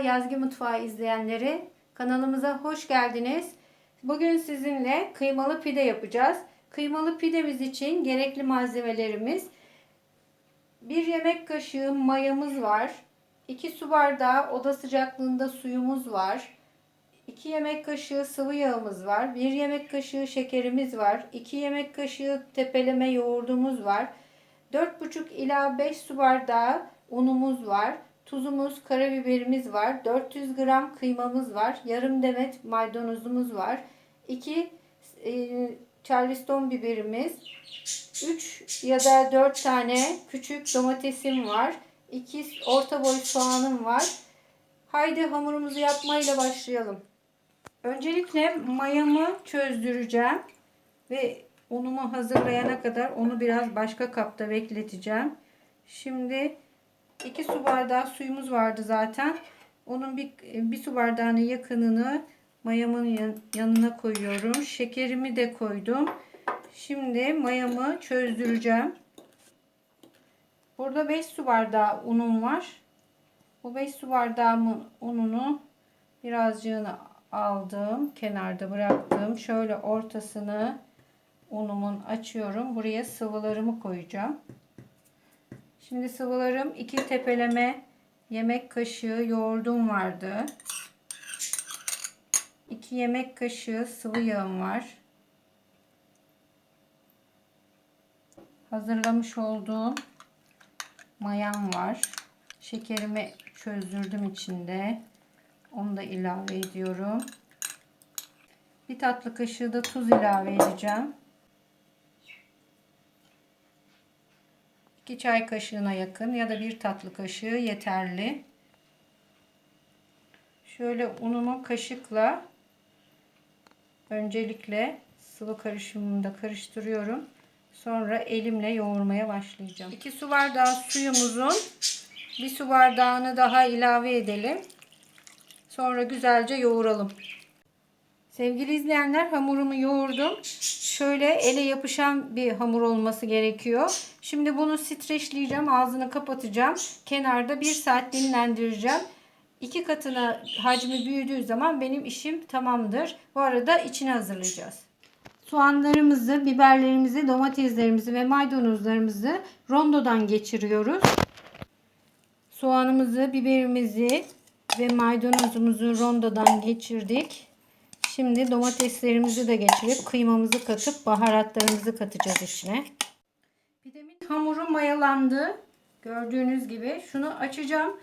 Yazgı Mutfağı izleyenleri. Kanalımıza hoş geldiniz. Bugün sizinle kıymalı pide yapacağız. Kıymalı pidemiz için gerekli malzemelerimiz 1 yemek kaşığı mayamız var. 2 su bardağı oda sıcaklığında suyumuz var. 2 yemek kaşığı sıvı yağımız var. 1 yemek kaşığı şekerimiz var. 2 yemek kaşığı tepeleme yoğurdumuz var. 4,5 ila 5 su bardağı unumuz var. Tuzumuz, karabiberimiz var. 400 gram kıymamız var. Yarım demet maydanozumuz var. 2 e, charleston biberimiz. 3 ya da 4 tane küçük domatesim var. 2 orta boy soğanım var. Haydi hamurumuzu yapmayla başlayalım. Öncelikle mayamı çözdüreceğim ve unumu hazırlayana kadar onu biraz başka kapta bekleteceğim. Şimdi 2 su bardağı suyumuz vardı zaten. Onun bir, bir su bardağının yakınını mayamın yanına koyuyorum. Şekerimi de koydum. Şimdi mayamı çözdüreceğim. Burada 5 su bardağı unum var. Bu 5 su bardağımın ununu birazcığını aldım. Kenarda bıraktım. Şöyle ortasını unumun açıyorum. Buraya sıvılarımı koyacağım. Şimdi sıvılarım 2 tepeleme yemek kaşığı yoğurdum vardı. 2 yemek kaşığı sıvı yağım var. Hazırlamış olduğum mayam var. Şekerimi çözdürdüm içinde. Onu da ilave ediyorum. Bir tatlı kaşığı da tuz ilave edeceğim. 2 çay kaşığına yakın ya da bir tatlı kaşığı yeterli. Şöyle unumu kaşıkla öncelikle sıvı karışımında karıştırıyorum. Sonra elimle yoğurmaya başlayacağım. 2 su bardağı suyumuzun bir su bardağını daha ilave edelim. Sonra güzelce yoğuralım. Sevgili izleyenler hamurumu yoğurdum. Şöyle ele yapışan bir hamur olması gerekiyor. Şimdi bunu streçleyeceğim. Ağzını kapatacağım. Kenarda bir saat dinlendireceğim. İki katına hacmi büyüdüğü zaman benim işim tamamdır. Bu arada içini hazırlayacağız. Soğanlarımızı, biberlerimizi, domateslerimizi ve maydanozlarımızı rondodan geçiriyoruz. Soğanımızı, biberimizi ve maydanozumuzu rondodan geçirdik. Şimdi domateslerimizi de geçirip kıymamızı katıp baharatlarımızı katacağız içine. Pidemin hamuru mayalandı. Gördüğünüz gibi şunu açacağım.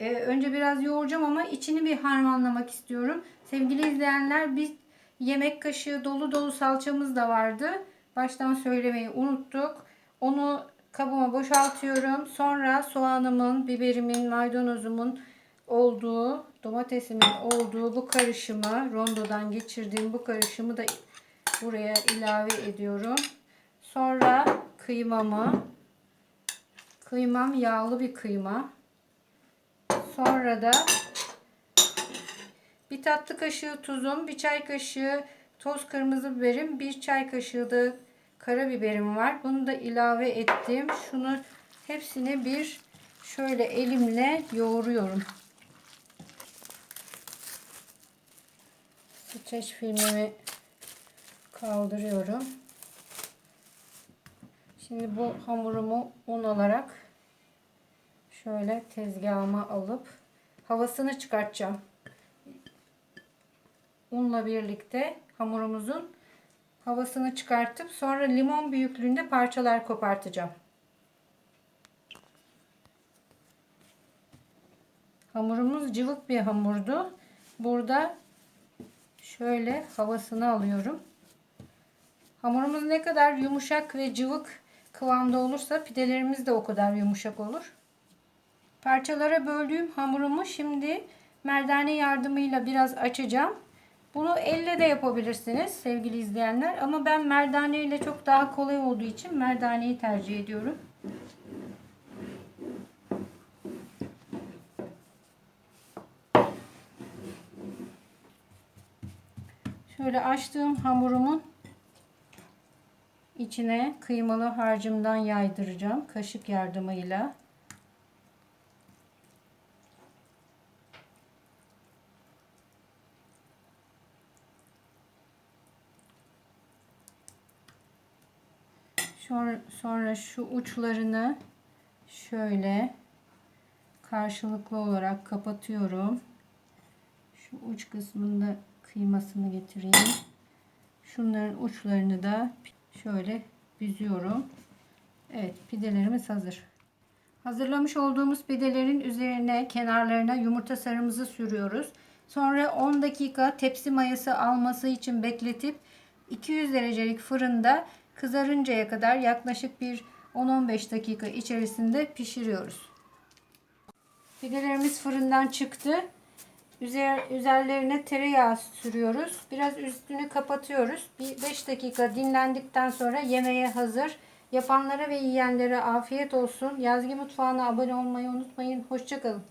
Ee, önce biraz yoğuracağım ama içini bir harmanlamak istiyorum. Sevgili izleyenler bir yemek kaşığı dolu dolu salçamız da vardı. Baştan söylemeyi unuttuk. Onu kabıma boşaltıyorum. Sonra soğanımın, biberimin, maydanozumun olduğu, domatesimin olduğu bu karışımı, rondodan geçirdiğim bu karışımı da buraya ilave ediyorum. Sonra kıymamı, kıymam yağlı bir kıyma. Sonra da bir tatlı kaşığı tuzum, bir çay kaşığı toz kırmızı biberim, bir çay kaşığı da karabiberim var. Bunu da ilave ettim. Şunu hepsini bir şöyle elimle yoğuruyorum. Streç filmimi kaldırıyorum. Şimdi bu hamurumu un olarak şöyle tezgahıma alıp havasını çıkartacağım. Unla birlikte hamurumuzun havasını çıkartıp sonra limon büyüklüğünde parçalar kopartacağım. Hamurumuz cıvık bir hamurdu. Burada şöyle havasını alıyorum. Hamurumuz ne kadar yumuşak ve cıvık kıvamda olursa pidelerimiz de o kadar yumuşak olur. Parçalara böldüğüm hamurumu şimdi merdane yardımıyla biraz açacağım. Bunu elle de yapabilirsiniz sevgili izleyenler. Ama ben merdane ile çok daha kolay olduğu için merdaneyi tercih ediyorum. Şöyle açtığım hamurumun içine kıymalı harcımdan yaydıracağım kaşık yardımıyla. Sonra şu uçlarını şöyle karşılıklı olarak kapatıyorum. Şu uç kısmında kıymasını getireyim. Şunların uçlarını da şöyle büzüyorum. Evet pidelerimiz hazır. Hazırlamış olduğumuz pidelerin üzerine kenarlarına yumurta sarımızı sürüyoruz. Sonra 10 dakika tepsi mayası alması için bekletip 200 derecelik fırında kızarıncaya kadar yaklaşık bir 10-15 dakika içerisinde pişiriyoruz. Pidelerimiz fırından çıktı. Üzer, üzerlerine tereyağı sürüyoruz. Biraz üstünü kapatıyoruz. Bir 5 dakika dinlendikten sonra yemeğe hazır. Yapanlara ve yiyenlere afiyet olsun. Yazgi Mutfağı'na abone olmayı unutmayın. Hoşçakalın.